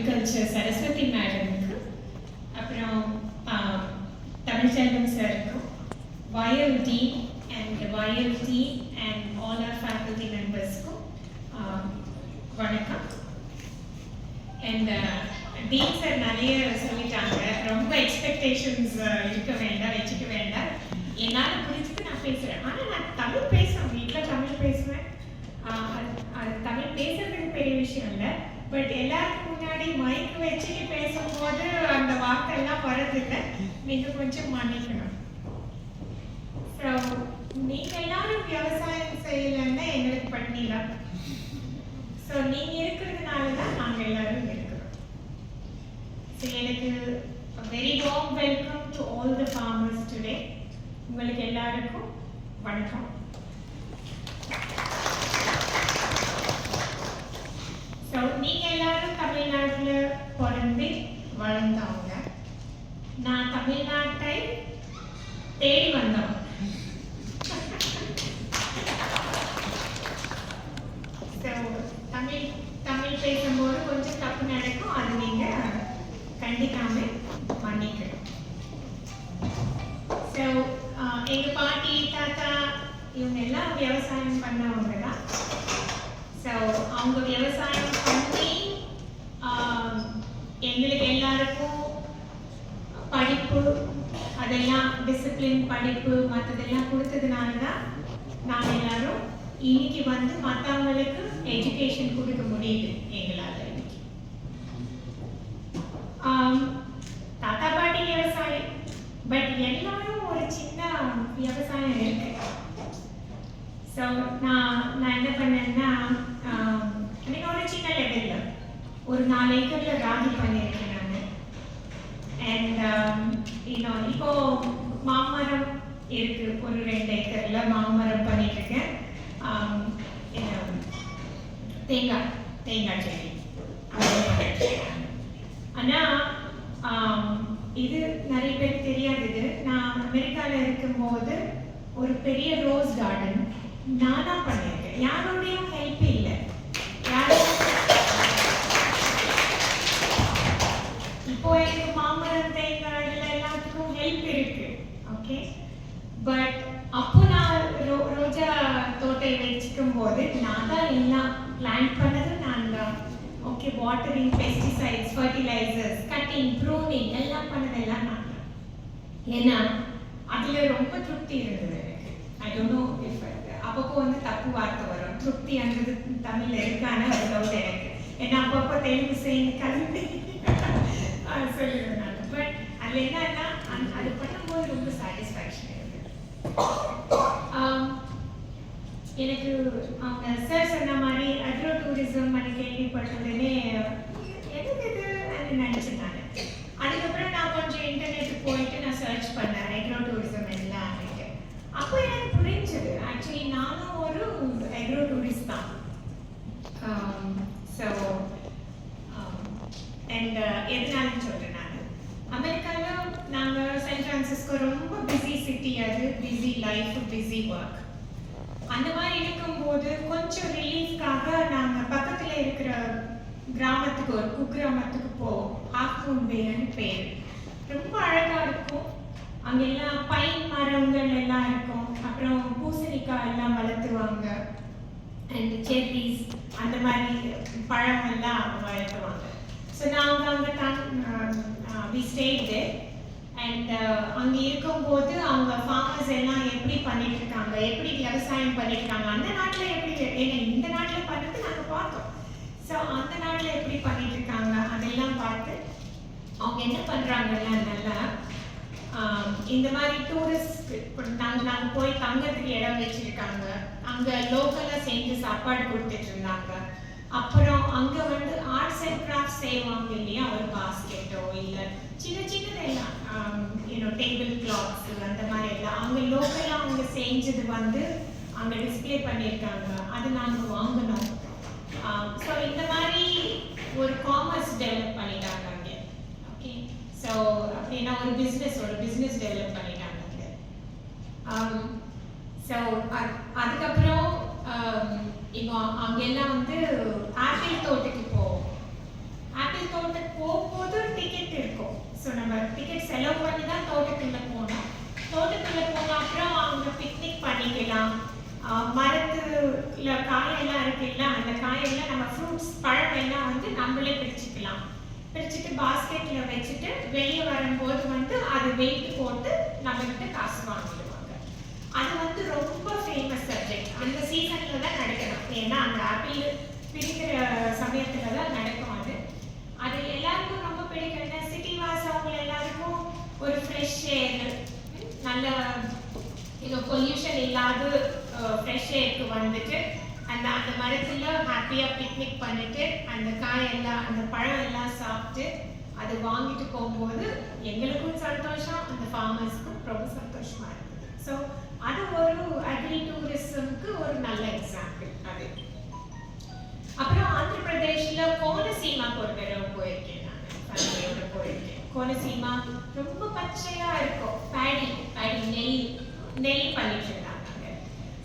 Agriculture Saraswati மேடமுக்கு அப்புறம் ஆஹ், தமிழ்ச்செல்வன் சாருக்கும் வயல் டி அண்ட் வயல் D and all our faculty மெம்பர்ஸ்க்கும் வணக்கம். அண்ட் டீன் சார் நிறைய சொல்லிட்டாங்க. ரொம்ப எக்ஸ்பெக்டேஷன்ஸ் இருக்க வேண்டாம் வச்சுக்க வேண்டாம். என்னால் புரிஞ்சுட்டு நான் பேசுகிறேன் ஆனால் நான் தமிழ் பேசுவேன் வீட்டில் தமிழ் பேசுவேன் ஆஹ் அது- அது தமிழ் பேசுறதுக்கு பெரிய விஷயம் இல்லை பட் எல்லாருக்கும் முன்னாடி மைக் வச்சுட்டு போது அந்த வார்த்தை எல்லாம் வரதில்லை நீங்கள் கொஞ்சம் மன்னிக்கணும். ஸோ நீங்கள் எல்லாரும் விவசாயம் செய்யலைன்னா எங்களுக்கு பண்ணிடலாம். ஸோ நீங்க இருக்கிறதுனால தான் நாங்க எல்லாரும் இருக்கிறோம். ஸோ எனக்கு very warm welcome to all the farmers today உங்களுக்கு எல்லாருக்கும் வணக்கம். ஸோ நீங்க எல்லாரும் தமிழ்நாட்டுல பிறந்து வளர்ந்தவங்க. நான் தமிழ்நாட்டை தேடி வந்தவங்க. தமிழ் தமிழ் பேசும்போது கொஞ்சம் தப்பு நடக்கும். அது நீங்க கண்டிக்காம மன்னிக்கணும். ஸோ எங்க பாட்டி தாத்தா இவங்க எல்லாம் விவசாயம் பண்ணவங்க தான் ஸோ அவங்க விவசாயம் பண்ணி எங்களுக்கு எல்லாருக்கும் படிப்பு அதெல்லாம் டிசிப்ளின் படிப்பு மற்றதெல்லாம் கொடுத்ததுனால தான் நாங்கள் எல்லாரும் இன்னைக்கு வந்து மற்றவங்களுக்கு எஜுகேஷன் கொடுக்க முடியுது எங்களால் இன்னைக்கு ஆம், தாத்தா பாட்டி விவசாயம் பட் எல்லாரும் ஒரு சின்ன விவசாயம் இருக்கு ஸோ நான் நான் என்ன பண்ணேன்னா ஆம், எனக்கு ஒரு சின்ன லெவலில் ஒரு நாலு ஏக்கரில் ராகி பண்ணியிருக்கேன் நான் அண்ட் um, இன்னும் இப்போ மாமரம் இருக்கு. ஒரு ரெண்டு ஏக்கர்ல மாமரம் பண்ணிட்டு இருக்கேன் தேங்காய் தேங்காய் செடி. ஆனா இது நிறைய பேருக்கு தெரியாது நான் அமெரிக்கால இருக்கும்போது ஒரு பெரிய ரோஸ் கார்டன் நானா பண்ணியிருக்கேன். யாரோடையும் ஹெல்ப் இல்லை யாரும் இப்போ எனக்கு மாமரம் தேங்காய் இதுல எல்லாத்துக்கும் ஹெல்ப் இருக்கு. ஓகே பட் அப்போ நான் ரோ ரோஜா தோட்டை வச்சுக்கும் போது நான் தான் எல்லாம் பிளான் பண்ணது நான் தான். Okay watering pesticides fertilisers cutting pruning எல்லாம் பண்ணதெல்லாம் நான் தான். ஏன்னா அதுல ரொம்ப திருப்தி இருந்தது எனக்கு. ஐ டோன்ட் நோ இஃப் அப்பப்போ வந்து தப்பு வார்த்தை வரும். திருப்தி அன்றது தமிழ்ல இருக்கான ஒரு டவுட் எனக்கு. ஏன்னா அப்பப்போ தெலுங்கு செய்யுங்க கலந்து சொல்லுவேன் நான். பட் அதில் என்னன்னா அது பண்ணும்போது ரொம்ப சாட்டிஸ்ஃபேக்ஷன் இருக்கு. Um, எனக்கு அவங்க சார் சொன்ன மாதிரி அக்ரோ டூரிசம் பண்ணி கேள்விப்பட்டதுன்னே எதுக்கு இது? அப்படின்னு நினச்சேன் நான் அதுக்கப்புறம் நான் கொஞ்சம் இன்டர்நெட் போயிட்டு நான் சர்ச் பண்ணேன் அக்ரோ டூரிசம் எல்லாம் இருக்கு அப்போ எனக்கு புரிஞ்சது ஆக்சுவலி நானும் ஒரு அக்ரோ டூரிஸ்ட் தான் ஸோ அண்ட் எதனாலும் சொல்கிறேன் நான் அமெரிக்காவில் நாங்கள் சான் ஃப்ரான்சிஸ்கோ ரொம்ப பிஸி சிட்டி அது பிஸி லைஃப் பிஸி ஒர்க் அந்த மாதிரி இருக்கும்போது கொஞ்சம் ரிலீஃப்காக நாங்கள் பக்கத்தில் இருக்கிற கிராமத்துக்கு ஒரு குக்கிராமத்துக்கு போவோம். ஹாஃப் பேன்னு பேர். ரொம்ப அழகாக இருக்கும். அங்கெல்லாம் பைன் மரங்கள் எல்லாம் இருக்கும். அப்புறம் பூசணிக்காய் எல்லாம் வளர்த்துவாங்க. அண்ட் செர்ரிஸ் அந்த மாதிரி பழம் எல்லாம் வளர்த்துவாங்க. ஸோ நாங்கள் அங்கே தான் வி ஸ்டேட் அண்ட் uh, அங்கே இருக்கும்போது அவங்க ஃபார்மர்ஸ் எல்லாம் எப்படி பண்ணிட்டு இருக்காங்க எப்படி விவசாயம் பண்ணிட்டு இருக்காங்க அந்த நாட்டில் எப்படி ஏன்னா இந்த நாட்டில் பண்ணுறது நாங்கள் பார்த்தோம். ஸோ அந்த நாட்டில் எப்படி பண்ணிட்டு இருக்காங்க அதெல்லாம் பார்த்து அவங்க என்ன பண்ணுறாங்கல்ல நல்லா இந்த மாதிரி டூரிஸ்ட் நாங்கள் நாங்கள் போய் தங்கறதுக்கு இடம் வச்சிருக்காங்க. அங்கே லோக்கலாக செஞ்சு சாப்பாடு கொடுத்துட்டு இருந்தாங்க. அப்புறம் அங்கே வந்து ஆர்ட்ஸ் அண்ட் கிராஃப்ட் செய்வாங்க இல்லையா? ஒரு பாஸ்கெட்டோ இல்லை சின்ன சின்னதெல்லாம் யூனோ டேபிள் கிளாத்ஸ் அந்த மாதிரி எல்லாம். அங்கே லோக்கலாக அவங்க செஞ்சது வந்து அங்கே டிஸ்பிளே பண்ணியிருக்காங்க. அது நாங்கள் வாங்கினோம். Um, ஸோ இந்த மாதிரி ஒரு காமர்ஸ் டெவலப் பண்ணிட்டாங்க அங்கே. ஓகே ஸோ அப்படின்னா ஒரு பிஸ்னஸ் ஒரு பிஸ்னஸ் டெவலப் பண்ணிட்டாங்க அங்கே. ஸோ um, அதுக்கப்புறம் um, இப்போ அங்கெல்லாம் வந்து ஆப்பிள் தோட்டத்துக்கு போவோம் ஆப்பிள் தோட்டம் ஸோ நம்ம டிக்கெட் செலவு பண்ணி தான் தோட்டத்துக்குள்ள போனோம். தோட்டத்துக்குள்ள போன அப்புறம் அவங்க பிக்னிக் பண்ணிக்கலாம். மரத்துல காயெல்லாம் இருக்குல்ல அந்த காயெல்லாம் நம்ம ஃப்ரூட்ஸ் பழம் எல்லாம் வந்து நம்மளே பிரிச்சுக்கலாம். பிரிச்சுட்டு பாஸ்கெட்ல வச்சுட்டு வெளியே வரும்போது வந்து அது வெயிட் போட்டு நம்ம கிட்ட காசு வாங்கிடுவாங்க. அது வந்து ரொம்ப ஃபேமஸ் சப்ஜெக்ட் அந்த சீசன்ல தான் நடக்கணும். ஏன்னா அந்த ஆப்பிள் பிரிக்கிற சமயத்துல தான் நடக்கும். அது எல்லாருக்கும் ரொம்ப பிடிக்கும் ஏன்னா சிட்டி வாசவங்க எல்லாருக்கும் ஒரு ஃப்ரெஷ் ஏர் நல்ல இது பொல்யூஷன் இல்லாத ஃப்ரெஷ் ஏருக்கு வந்துட்டு அந்த அந்த மரத்தில் ஹாப்பியாக பிக்னிக் பண்ணிட்டு அந்த காய் எல்லாம் அந்த பழம் எல்லாம் சாப்பிட்டு அது வாங்கிட்டு போகும்போது எங்களுக்கும் சந்தோஷம் அந்த ஃபார்மர்ஸ்க்கும் ரொம்ப சந்தோஷமா இருக்குது. ஸோ அது ஒரு அக்ரி டூரிசம்க்கு ஒரு நல்ல எக்ஸாம்பிள் அது. கோனசீமாக்கு ஒரு தடவை போயிருக்கேன் நான். ஃபேமிலியோட போயிருக்கேன். கோனசீமா ரொம்ப பச்சையா இருக்கும். பேடி பேடி நெல் நெல் பண்ணிட்டு இருந்தாங்க.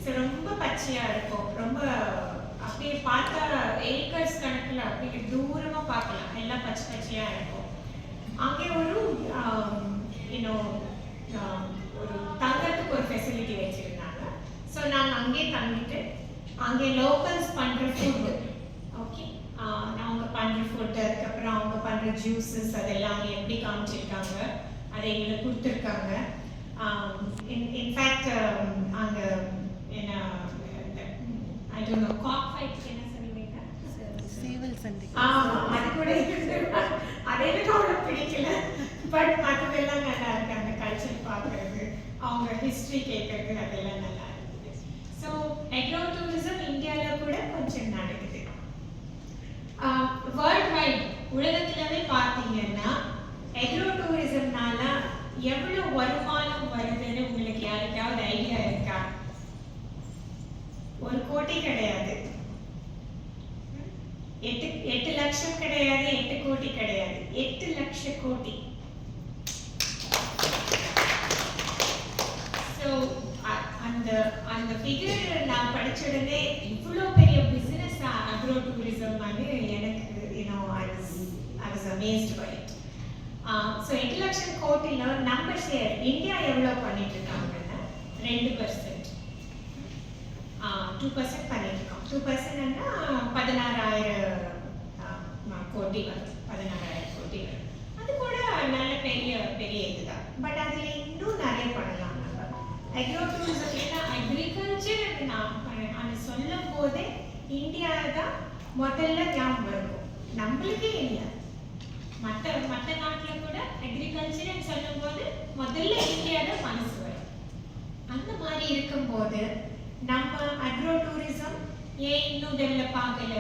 ஸோ ரொம்ப பச்சையா இருக்கும். ரொம்ப அப்படியே பார்த்தா ஏக்கர்ஸ் கணக்குல அப்படியே தூரமா பார்க்கலாம். எல்லாம் பச்சை பச்சையா இருக்கும். அங்கே ஒரு um, யூனோ um, ஒரு தங்கத்துக்கு ஒரு ஃபெசிலிட்டி வச்சிருந்தாங்க. ஸோ நாங்கள் அங்கேயே தங்கிட்டு அங்கே லோக்கல்ஸ் பண்ற ஃபுட் ஓகே அவங்க பண்ற ஃபுட் அதுக்கப்புறம் அவங்க பண்ற ஜூஸஸ் அதெல்லாம் எப்படி காமிச்சிருக்காங்க அதை எங்களுக்கு கொடுத்துருக்காங்க. இன்ஃபேக்ட் அங்கே என்ன I don't know cock fight என்ன சொல்லுவீங்க? சேவல் சண்டை ஆமா அது கூட அது எனக்கு அவ்வளோ பிடிக்கல. பட் மற்றதெல்லாம் நல்லா இருக்கு அந்த கல்ச்சர் பார்க்கறது அவங்க ஹிஸ்டரி கேட்கறது அதெல்லாம் நல்லா இருக்குது. ஸோ எக்ரோ டூரிசம் இந்தியாவில் கூட கொஞ்சம் நடக்குது. வேர்ல்ட் வைட் உலகத்திலவே எவ்வளவு வருமானம் வருதுன்னு உங்களுக்கு யாருக்காவது ஐடியா இருக்கா ஒரு கோடி கிடையாது எட்டு எட்டு லட்சம் கிடையாது எட்டு கோடி கிடையாது எட்டு லட்ச கோடி ஸோ அந்த அந்த ஃபிகர் நான் படிச்ச உடனே இவ்வளோ பெரிய பிசினஸ் அக்ரோ டூரிசம் வந்து எனக்கு you know I was amazed by so எட்டு லட்சம் கோட்டியில் நம்ம ஷேர் இந்தியா எவ்வளோ பண்ணிட்டு இருக்காங்கன்னா ரெண்டு பர்சன்ட் டூ பர்சன்ட் பண்ணிட்டு இருக்கோம் டூ பர்சன்ட்னா பதினாறாயிரம் கோட்டி கோடி வரும். பதினாறாயிரம் கோடி வரும். அது கூட நல்ல பெரிய பெரிய இதுதான். பட் அதில் இன்னும் நிறைய பண்ணலாம் நம்ம. அக்ரோ டூரிசம் ஏன்னா அக்ரிகல்ச்சர் நான் அது சொல்லும் போதே இந்தியா தான் முதல்ல ஞாபகம் இருக்கும் நம்மளுக்கே இல்லை. மற்ற மற்ற நாட்டில் கூட அக்ரிகல்ச்சர்னு சொல்லும்போது முதல்ல இந்தியா தான் மனசு வரும். அந்த மாதிரி இருக்கும்போது நம்ம அக்ரோ டூரிசம் ஏன் இன்னும் டெவலப் ஆகல?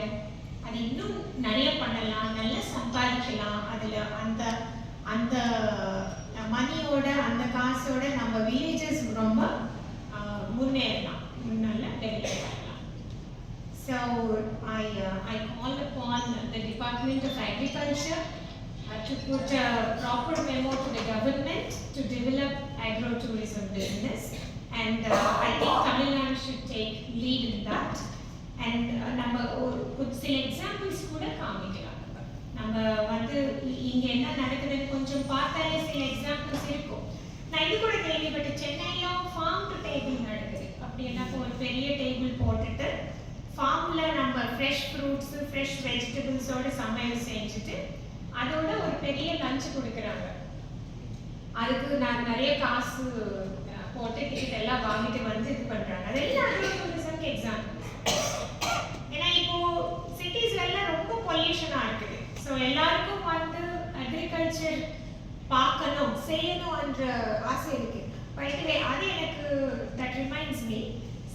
அது இன்னும் நிறைய பண்ணலாம் நல்லா சம்பாதிக்கலாம். அதில் அந்த அந்த மணியோட அந்த காசோட நம்ம வில்லேஜஸ் ரொம்ப ஆஹ், முன்னேறலாம். நல்லா டெவலப் ஆகலாம். So I, uh, I call upon the Department of Agriculture to put a proper memo to the government to develop agro-tourism business. And uh, I think Tamil Nadu should take lead in that. And uh, நம்ம ஒரு சில examples கூட காமிக்கலாம் நம்ம. வந்து இங்க என்ன நடக்குதுன்னு கொஞ்சம் பார்த்தாலே சில எக்ஸாம்பிள்ஸ் இருக்கும் நான் இது கூட கேள்விப்பட்ட சென்னையில ஃபார்ம் டு டேபிள் நடக்குது அப்படின்னா ஒரு பெரிய டேபிள் போட்டுட்டு ஃபார்ம்ல நம்ம ஃப்ரெஷ் ஃப்ரூட்ஸ் ஃப்ரெஷ் வெஜிடபிள்ஸோட சமையல் செஞ்சுட்டு அதோட ஒரு பெரிய லஞ்ச் கொடுக்குறாங்க. அதுக்கு நான் நிறைய காசு போட்டு டிக்கெட் எல்லாம் வாங்கிட்டு வந்து இது பண்றாங்க. அதெல்லாம் அக்ரோ டூரிசம்க்கு எக்ஸாம்பிள் ஏன்னா இப்போ சிட்டிஸ்ல எல்லாம் ரொம்ப பொல்யூஷனா இருக்குது. ஸோ எல்லாருக்கும் வந்து அக்ரிகல்ச்சர் பார்க்கணும் செய்யணும்ன்ற ஆசை இருக்கு. பைட்டவே அது எனக்கு தட் ரிமைண்ட்ஸ் மீ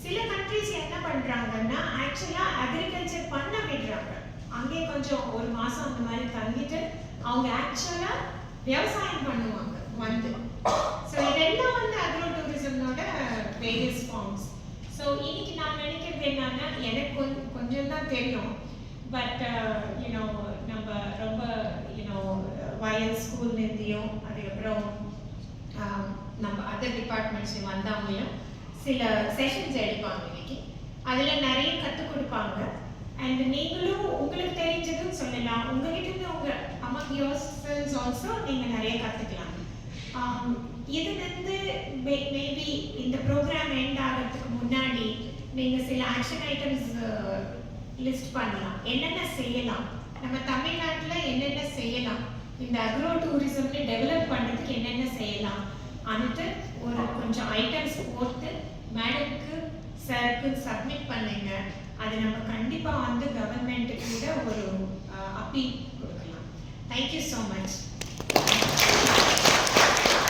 சில கண்ட்ரிஸ் என்ன பண்றாங்கன்னா ஆக்சுவலா அக்ரிகல்ச்சர் பண்ண விடுறாங்க. அங்கே கொஞ்சம் ஒரு மாசம் அந்த மாதிரி தங்கிட்டு அவங்க ஆக்சுவலா விவசாயம் பண்ணுவாங்க வந்து. ஸோ இதெல்லாம் வந்து அக்ரோ டூரிசம்னோட வேரியஸ் ஃபார்ம்ஸ் ஸோ இன்னைக்கு நான் நினைக்கிறது என்னன்னா எனக்கு கொஞ்சம் கொஞ்சம் தான் தெரியும். பட் யூனோ uh, நம்ம ரொம்ப யூனோ வயல் ஸ்கூல்லேருந்தையும் அதுக்கப்புறம் um, நம்ம அதர் டிபார்ட்மெண்ட்ஸ் வந்தவங்களையும் சில செஷன்ஸ் எடுப்பாங்க இன்னைக்கு அதில் நிறைய கற்றுக் கொடுப்பாங்க அண்ட் நீங்களும் உங்களுக்கு தெரிஞ்சதும் சொல்லலாம். உங்ககிட்ட இருந்து உங்க among yourselves ஆல்சோ நீங்கள் நிறைய கற்றுக்கலாம் இதுலேருந்து மேபி இந்த ப்ரோக்ராம் எண்ட் ஆகிறதுக்கு முன்னாடி நீங்கள் சில ஆக்ஷன் ஐட்டம்ஸ் லிஸ்ட் பண்ணலாம். என்னென்ன செய்யலாம்? நம்ம தமிழ்நாட்டில் என்னென்ன செய்யலாம்? இந்த அக்ரோ டூரிசம்னு டெவலப் பண்ணுறதுக்கு என்னென்ன செய்யலாம்? அனுட்டு ஒரு கொஞ்சம் ஐட்டம்ஸ் போட்டு மேடம்க்கு சருக்கு சப்மிட் பண்ணுங்க. அது நம்ம கண்டிப்பாக வந்து கவர்மெண்ட்டுக்கு கூட ஒரு அப்பீல் கொடுக்கலாம். Thank you so much